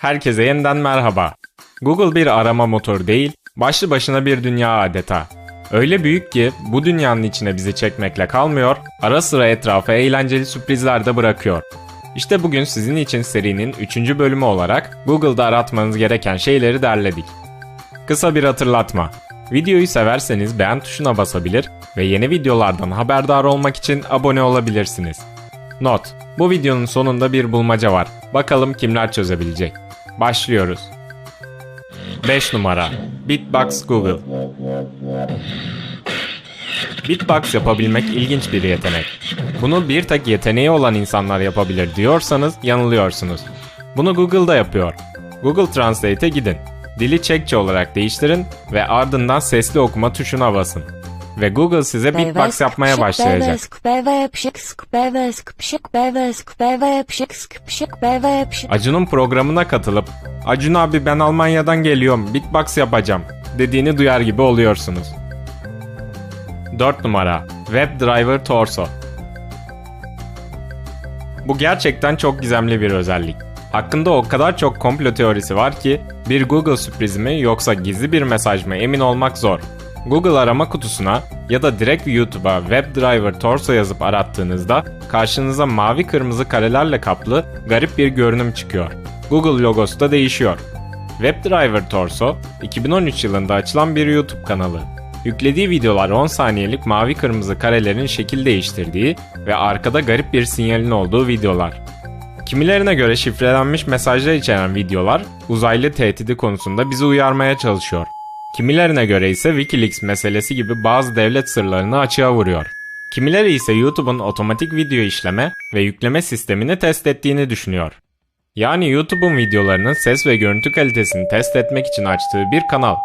Herkese yeniden merhaba. Google bir arama motoru değil, başlı başına bir dünya adeta. Öyle büyük ki bu dünyanın içine bizi çekmekle kalmıyor, ara sıra etrafa eğlenceli sürprizler de bırakıyor. İşte bugün sizin için serinin 3. bölümü olarak Google'da aratmanız gereken şeyleri derledik. Kısa bir hatırlatma. Videoyu severseniz beğen tuşuna basabilir ve yeni videolardan haberdar olmak için abone olabilirsiniz. Not: Bu videonun sonunda bir bulmaca var. Bakalım kimler çözebilecek. Başlıyoruz. 5 numara Bitbox Google Beatbox yapabilmek ilginç bir yetenek. Bunu bir tek yeteneği olan insanlar yapabilir diyorsanız yanılıyorsunuz. Bunu Google'da yapıyor. Google Translate'e gidin. Dili Çekçe olarak değiştirin ve ardından sesli okuma tuşuna basın. Ve Google size beatbox yapmaya başlayacak. Acun'un programına katılıp Acun abi ben Almanya'dan geliyorum beatbox yapacağım dediğini duyar gibi oluyorsunuz. 4 numara WebDriver Torso Bu gerçekten çok gizemli bir özellik. Hakkında o kadar çok komplo teorisi var ki bir Google sürprizi mi yoksa gizli bir mesaj mı emin olmak zor. Google arama kutusuna ya da direkt YouTube'a WebDriver Torso yazıp arattığınızda karşınıza mavi kırmızı karelerle kaplı garip bir görünüm çıkıyor. Google logosu da değişiyor. WebDriver Torso 2013 yılında açılan bir YouTube kanalı. Yüklediği videolar 10 saniyelik mavi kırmızı karelerin şekil değiştirdiği ve arkada garip bir sinyalin olduğu videolar. Kimilerine göre şifrelenmiş mesajlar içeren videolar uzaylı tehdidi konusunda bizi uyarmaya çalışıyor. Kimilerine göre ise Wikileaks meselesi gibi bazı devlet sırlarını açığa vuruyor. Kimileri ise YouTube'un otomatik video işleme ve yükleme sistemini test ettiğini düşünüyor. Yani YouTube'un videolarının ses ve görüntü kalitesini test etmek için açtığı bir kanal.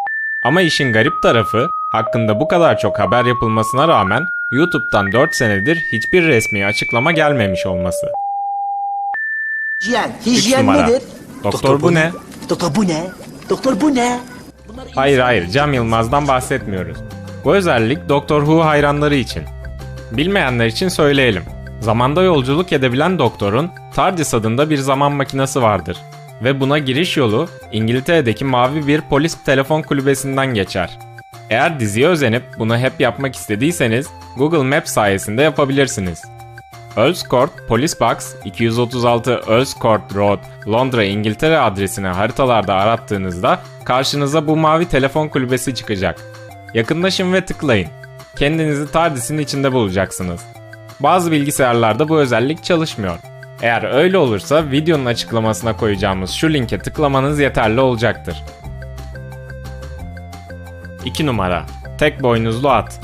Ama işin garip tarafı hakkında bu kadar çok haber yapılmasına rağmen YouTube'dan 4 senedir hiçbir resmi açıklama gelmemiş olması. Hijyen. Hijyen numara. nedir? Doktor bu ne? Doktor bu ne? Doktor bu ne? Hayır hayır Cem Yılmaz'dan bahsetmiyoruz. Bu özellik Doktor Who hayranları için. Bilmeyenler için söyleyelim. Zamanda yolculuk edebilen doktorun TARDIS adında bir zaman makinesi vardır. Ve buna giriş yolu İngiltere'deki mavi bir polis telefon kulübesinden geçer. Eğer diziye özenip bunu hep yapmak istediyseniz Google Maps sayesinde yapabilirsiniz. Earls Court Police Box 236 Earls Court Road Londra İngiltere adresini haritalarda arattığınızda karşınıza bu mavi telefon kulübesi çıkacak. Yakınlaşın ve tıklayın. Kendinizi TARDIS'in içinde bulacaksınız. Bazı bilgisayarlarda bu özellik çalışmıyor. Eğer öyle olursa videonun açıklamasına koyacağımız şu linke tıklamanız yeterli olacaktır. 2 numara Tek boynuzlu at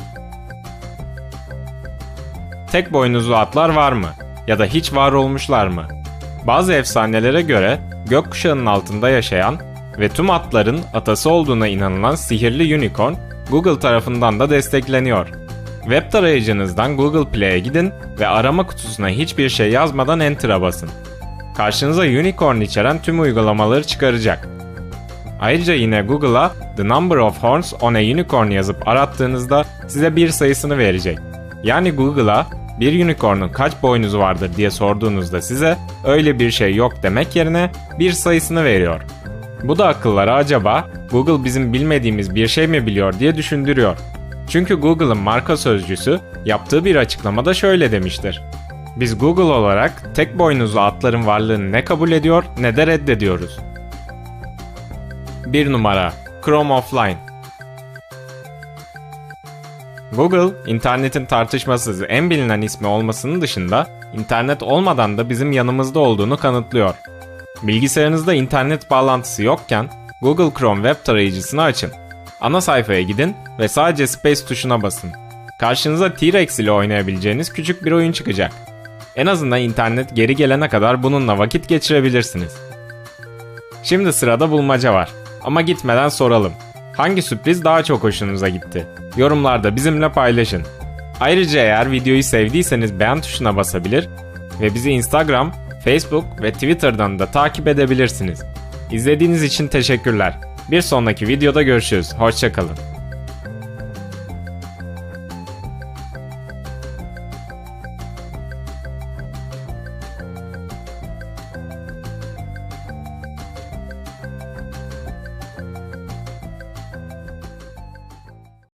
Tek boynuzlu atlar var mı? Ya da hiç var olmuşlar mı? Bazı efsanelere göre gökkuşağının altında yaşayan ve tüm atların atası olduğuna inanılan sihirli unicorn Google tarafından da destekleniyor. Web tarayıcınızdan Google Play'e gidin ve arama kutusuna hiçbir şey yazmadan Enter'a basın. Karşınıza unicorn içeren tüm uygulamaları çıkaracak. Ayrıca yine Google'a The Number of Horns on a Unicorn yazıp arattığınızda size bir sayısını verecek. Yani Google'a bir unicornun kaç boynuzu vardır diye sorduğunuzda size öyle bir şey yok demek yerine bir sayısını veriyor. Bu da akıllara acaba Google bizim bilmediğimiz bir şey mi biliyor diye düşündürüyor. Çünkü Google'ın marka sözcüsü yaptığı bir açıklamada şöyle demiştir. Biz Google olarak tek boynuzlu atların varlığını ne kabul ediyor ne de reddediyoruz. 1 numara Chrome Offline Google, internetin tartışmasız en bilinen ismi olmasının dışında internet olmadan da bizim yanımızda olduğunu kanıtlıyor. Bilgisayarınızda internet bağlantısı yokken Google Chrome web tarayıcısını açın. Ana sayfaya gidin ve sadece Space tuşuna basın. Karşınıza T-Rex ile oynayabileceğiniz küçük bir oyun çıkacak. En azından internet geri gelene kadar bununla vakit geçirebilirsiniz. Şimdi sırada bulmaca var. Ama gitmeden soralım. Hangi sürpriz daha çok hoşunuza gitti? Yorumlarda bizimle paylaşın. Ayrıca eğer videoyu sevdiyseniz beğen tuşuna basabilir ve bizi Instagram, Facebook ve Twitter'dan da takip edebilirsiniz. İzlediğiniz için teşekkürler. Bir sonraki videoda görüşürüz. Hoşçakalın.